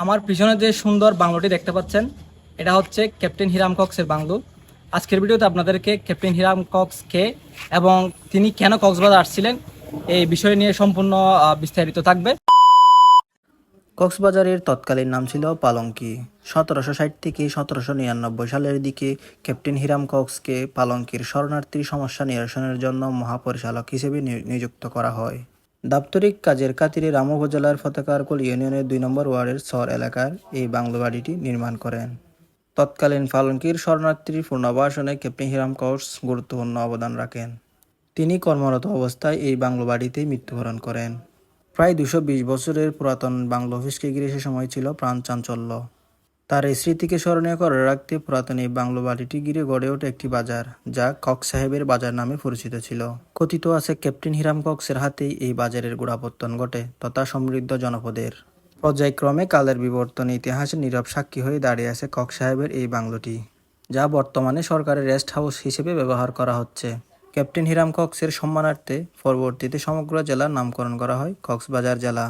আমার পিছনে যে সুন্দর বাংলোটি দেখতে পাচ্ছেন, এটা হচ্ছে ক্যাপ্টেন হিরাম কক্সের বাংলো। আজকের ভিডিওতে আপনাদেরকে ক্যাপ্টেন হিরাম কক্স কে এবং তিনি কেন কক্সবাজার আসছিলেন এই বিষয় নিয়ে সম্পূর্ণ বিস্তারিত থাকবে। কক্সবাজারের তৎকালীন নাম ছিল পালঙ্কি। সতেরোশো ষাট থেকে সতেরোশো নিরানব্বই সালের দিকে ক্যাপ্টেন হিরাম কক্সকে পালঙ্কির শরণার্থী সমস্যা নিরসনের জন্য মহাপরিচালক হিসেবে নিয- নিযুক্ত করা হয়। দাপ্তরিক কাজের খাতিরে রাম উপজেলার ফতেকারকুল ইউনিয়নের দুই নম্বর ওয়ার্ডের সর এলাকার এই বাংলো বাড়িটি নির্মাণ করেন। তৎকালীন পালঙ্কির শরণার্থীর পুনর্বাসনে ক্যাপ্টেন হিরাম কক্স গুরুত্বপূর্ণ অবদান রাখেন। তিনি কর্মরত অবস্থায় এই বাংলো বাড়িতেই মৃত্যুবরণ করেন। প্রায় দুশো বছরের পুরাতন বাংলো অফিসকে ঘিরে সে সময় ছিল প্রাণ চাঞ্চল্য। তার এই স্মৃতিকে স্মরণীয় করে রাখতে পুরাতন এই বাংলো বাড়িটি ঘিরে গড়ে ওঠে একটি বাজার, যা কক সাহেবের বাজার নামে পরিচিত ছিল। কথিত আছে ক্যাপ্টেন হিরাম কক্সের হাতেই এই বাজারের গোড়াপত্তন ঘটে তথা সমৃদ্ধ জনপদের। পর্যায়ক্রমে কালের বিবর্তনে ইতিহাসে নীরব সাক্ষী হয়ে দাঁড়িয়ে আছে কক সাহেবের এই বাংলোটি, যা বর্তমানে সরকারের রেস্ট হাউস হিসেবে ব্যবহার করা হচ্ছে। ক্যাপ্টেন হিরাম কক্সের সম্মানার্থে পরবর্তীতে সমগ্র জেলার নামকরণ করা হয় কক্সবাজার জেলা।